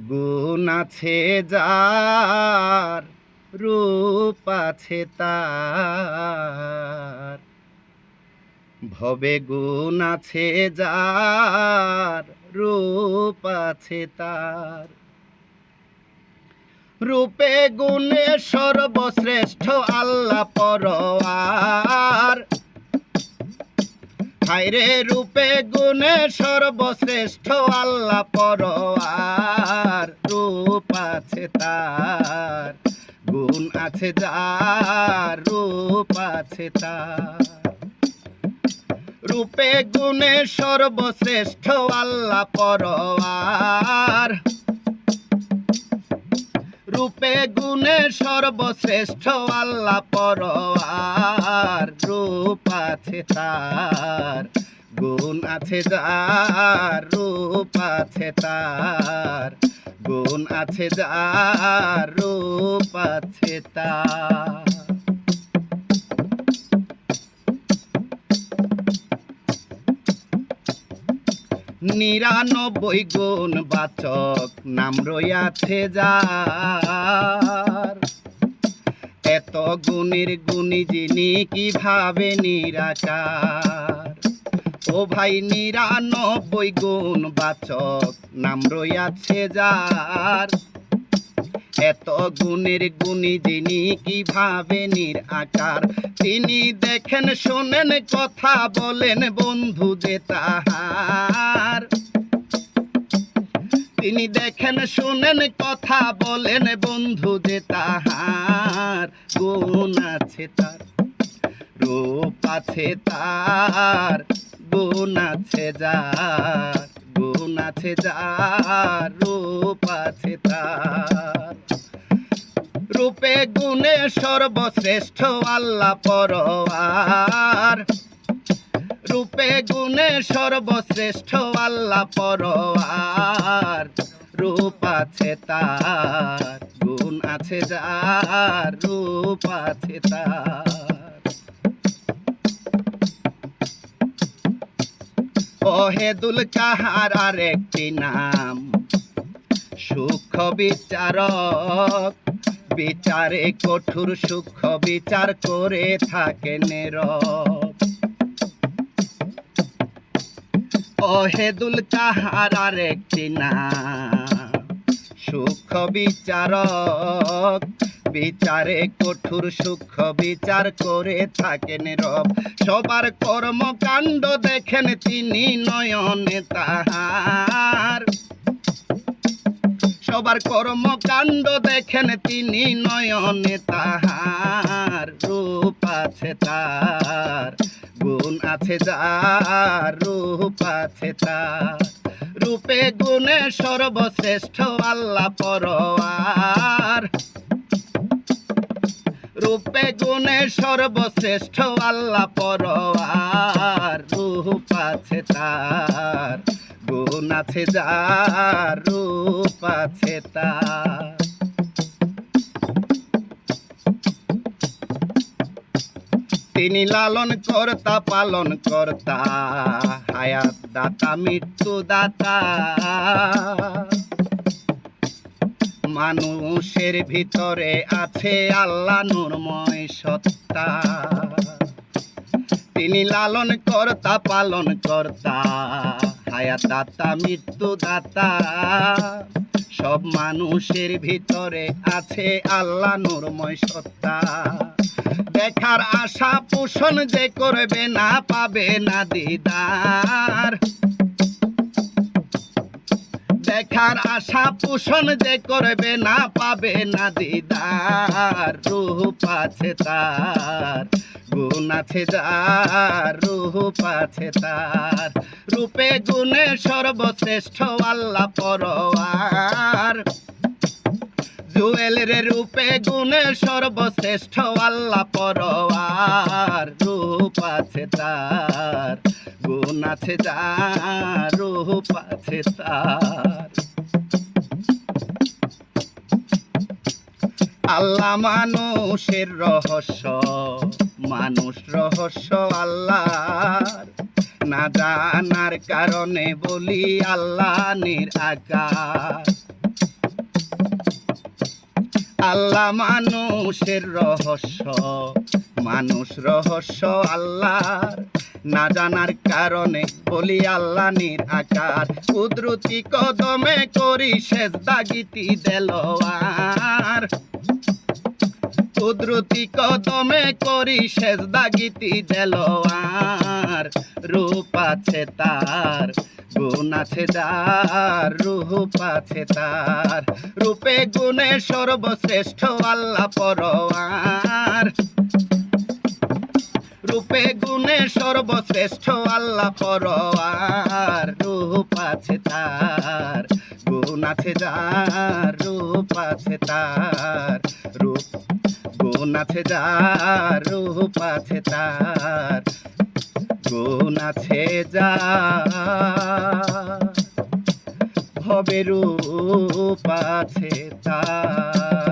গুণ আছে যার, রূপ আছে তার। ভবে গুণ আছে যার, রূপ আছে তার। রূপে গুণে সর্বশ্রেষ্ঠ আল্লাহ পরওয়ার হায়রে রূপে গুণে সর্বশ্রেষ্ঠ আল্লাহ পরওয়ার রূপ আছে তার, গুণ আছে যার, রূপ আছে তার। রূপে গুণে সর্বশ্রেষ্ঠ আল্লাহ পরওয়ার রূপে গুণে সর্বশ্রেষ্ঠ আল্লাহ পরওয়ার রূপ আছে তার গুণ আছে যার রূপ আছে তার। গুণ আছে যার রূপ আছে তার। নিরানব্বই গুণ বাচক নাম রইয়াছে যার। এত গুণের গুণী যিনি কীভাবে নিরাকার? ও ভাই নিরানব্বই গুণ বাচক, নাম রইয়াছে যার। এত গুণের গুণী যিনি কীভাবে নির আকার তিনি দেখেন, শোনেন, কথা বলেন, বন্ধু যে তাহার। তিনি দেখেন, শোনেন, কথা বলেন, বন্ধু যে তাহার। গুণ আছে তার, রূপ আছে তার। গুণ আছে যার, গুণ আছে যার, রূপ আছে তার। রূপে গুণে সর্বশ্রেষ্ঠ আল্লাহ পরওয়ার রূপে গুণে সর্বশ্রেষ্ঠ আল্লাহ পরওয়ার রূপ আছে তার, গুণ আছে যার, রূপ আছে তার। ওহেদুল কাহার আর একটি নাম। সুখ বিচারক, বিচারে কঠোর সুখ বিচার করে থাকে নীরব। অহেদুল কাহার আর একটি নাম। সুখ বিচারক বিচারে কঠোর সুখ বিচার করে থাকেন রব। সবার কর্মকাণ্ড দেখেন তিনি নয়নে তাহার। সবার কর্মকাণ্ড দেখেন তিনি নয়নে তাহার। রূপ আছে তার, গুণ আছে যার, রূপ আছে তার। রূপে গুণে সর্বশ্রেষ্ঠ আল্লাহ পরওয়ার রূপে গুণে সর্বশ্রেষ্ঠ আল্লাহ পরওয়ার রূপ আছে তার, গুণ আছে যার, রূপ আছে তার। তিনি লালন কর্তা, পালন কর্তা, হায়াত দাতা, মৃত্যু দাতা। মানুষের ভিতরে আছে আল্লাহ নুরময় সত্তা। তিনি লালন কর্তা পালন কর্তা হায়াত দাতা মৃত্যু দাতা সব মানুষের ভিতরে আছে আল্লাহ নুরময় সত্তা। দেখার আশা পোষণ যে করবে না, পাবে না দিদার। আশা পোষণ যে করবে না পাবে না দিদার, রূপ আছে তার, গুণ আছে যার, রূপ আছে তার। রূপে গুণে সর্বশ্রেষ্ঠ আল্লাহ পরওয়ার রূপে গুণে সর্বশ্রেষ্ঠ আল্লাহ পরওয়ার রূপ আছে তার, গুণ আছে যার, রূপ আছে তার। আল্লাহ মানুষের রহস্য, মানুষ রহস্য আল্লাহর। না জানার কারণে বলি আল্লাহ নির আকার। আল্লাহ মানুষের রহস্য, মানুষ রহস্য আল্লাহর। না জানার কারণে বলি আল্লাহ নির আকার। কুদরতি কদমে করি শেষ দাগিতি দেলোয়ার। কুদরতি কদমে করি শেষ দাগিতি দেলোয়ার রূপ আছে তার, গুণ আছে যার, রূপ আছে তার। রূপে গুণে সর্বশ্রেষ্ঠ আল্লাহ পরোয়ার। রূপে গুণে সর্বশ্রেষ্ঠ আল্লাহ পরোয়ার। রূপ আছে তার, গুণ আছে যার, রূপ আছে তার। রূপ গুণ আছে যার রূপ আছে তার আছে যার ভবে রূপ আছে তার।